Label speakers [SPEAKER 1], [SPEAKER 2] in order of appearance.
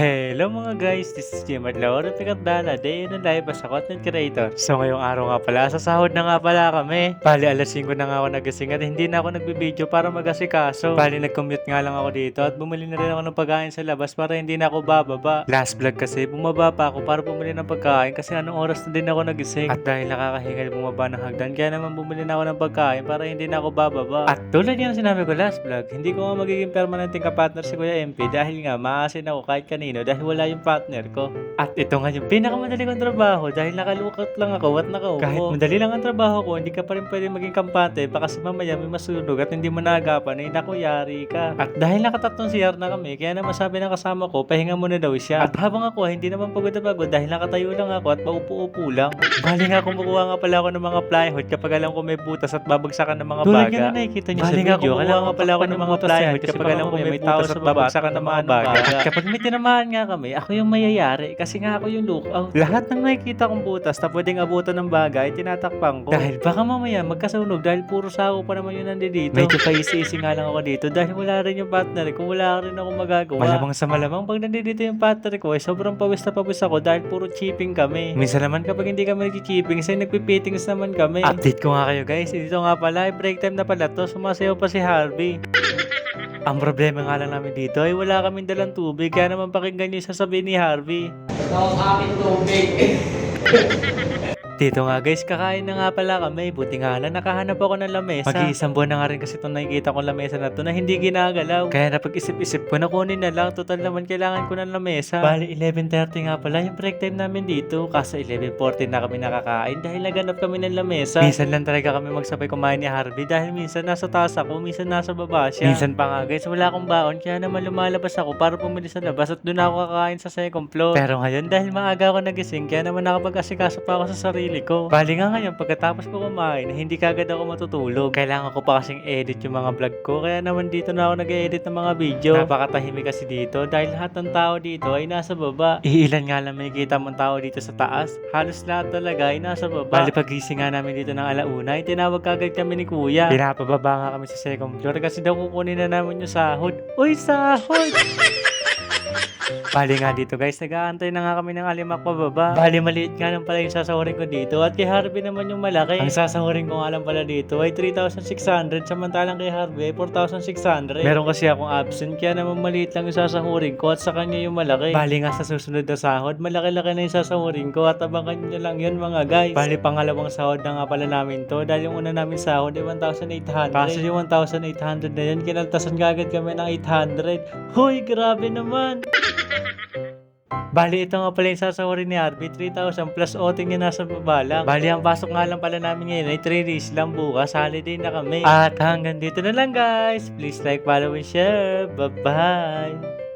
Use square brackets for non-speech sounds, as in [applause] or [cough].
[SPEAKER 1] Hello mga guys, this is Jim at Laura Picardala, day in life as a content creator. So ngayong araw nga pala, sa sahod na nga pala kami. Bali alas 5 na nga ako nagising at hindi na ako nagbibideo para magasikaso. Bali nag-commute nga lang ako dito at bumili na rin ako ng pagkain sa labas para hindi na ako bababa. Last vlog kasi, bumaba pa ako para bumili ng pagkain kasi anong oras na din ako nagising. At dahil nakakahingal bumaba ng hagdan, kaya naman bumili na ako ng pagkain para hindi na ako bababa. At tulad yan sinabi ko last vlog, hindi ko nga magiging permanenteng kapartner si Kuya MP dahil nga maasin ako kahit kanino dahil wala yung partner ko. At ito nga yung pinakamadali kong trabaho dahil nakalukot lang ako at nakaupo. Kahit madali lang ang trabaho ko, hindi ka pa rin pwede maging kampante baka kasi mamaya may masunog at hindi mo naagapan ay naku yari ka. At dahil nakatatlong CR na kami, kaya naman sabi ng kasama ko, pahinga muna daw siya. At habang ako hindi naman pagod na pagod dahil nakatayo lang ako at paupo-upo lang. Bali nga kumukuha nga pala ako ng mga plywood kapag alam ko may butas at babagsakan ng mga
[SPEAKER 2] Tulad
[SPEAKER 1] baga.
[SPEAKER 2] nga na nakikita niyo sa video,
[SPEAKER 1] kumukuha nga pala ako ng mga plywood kapag alam ko may butas at babagsakan ng mga baga. Kapag may tinamaan nga kami, ako yung mayayari kasi nga ako yung lookout. Lahat ng nakikita kong butas na pwedeng abutan ng baga ay tinatakpan ko. Dahil baka mamaya magkasunog dahil puro sako pa naman yun nandito. Medyo paisi-isi nga lang ako dito dahil wala rin yung partner ko, wala rin ako magagawa. Malamang sa malamang pag nandito yung partner ko ay sobrang pawis na pawis ako dahil puro chipping kami. Minsan naman kapag hindi kami nag-chipping, kasi nagpipittings naman kami. Update ko nga kayo guys, dito nga pala, ay break time na pala to, sumasayaw pa si Harvey. Ang problema nga lang namin dito ay wala kaming dalang tubig kaya naman pakinggan niyo yung sasabihin ni Harvey.
[SPEAKER 3] Ito sa akin tubig. [laughs]
[SPEAKER 1] Dito nga guys, kakain na nga pala kami. Buti nga lang nakahanap ako ng lamesa. Mag-iisang buwan na nga rin kasi itong nakikita kong lamesa na to na hindi ginagalaw. Kaya napag-isip-isip ko na kunin na lang. Total naman kailangan ko ng lamesa. Bali, 11.30 nga pala yung break time namin dito. Kaso 11.40 na kami nakakain dahil naganap kami ng lamesa. Minsan lang talaga kami magsabay kumain ni Harvey dahil minsan nasa taas ako, minsan nasa baba siya. Minsan pa nga guys, wala akong baon kaya naman lumalabas ako para pumili sa labas at doon ako kakain sa second floor. Pero ngayon dahil maaga ako nagising kaya naman nakapag-asikaso pa ako sa sarili ko. Bali nga ngayon pagkatapos ko kumain, hindi kagad ako matutulog. Kailangan ko pa kasing edit yung mga vlog ko kaya naman dito na ako nag-edit ng mga video. Napakatahimik kasi dito dahil lahat ng tao dito ay nasa baba. Iilan nga lang may kita mong tao dito sa taas. Halos lahat talaga ay nasa baba. Bali pagising nga namin dito ng alauna ay tinawag kagad kami ni kuya. Pinapababa nga kami sa second floor kasi daw kukunin na namin yung sahod. Uy, sahod! [laughs] Bali nga dito guys, nag-aantay na nga kami ng alimak pababa. Bali maliit nga lang pala yung sasahurin ko dito at kay Harvey naman yung malaki. Ang sasahurin ko nga lang pala dito ay 3,600 samantalang kay Harvey ay 4,600. Meron kasi akong absent kaya naman maliit lang yung sasahurin ko at sa kanya yung malaki. Bali nga sa susunod na sahod, malaki-laki na yung sasahurin ko at abangan nyo lang yun mga guys. Bali pangalawang sahod na nga pala namin to dahil yung una namin sahod ay 1,800. Kaso yung 1,800 na yun, kinaltasan kagad kami ng 800. Hoy, grabe naman! [laughs] Bali, ito nga pala yung sasawarin ni Arby, 3,000 plus outing niya nasa baba lang. Bali, ang pasok nga lang pala namin ngayon ay 3 days lang bukas, holiday na kami. At hanggang dito na lang guys. Please like, follow, and share. Bye-bye!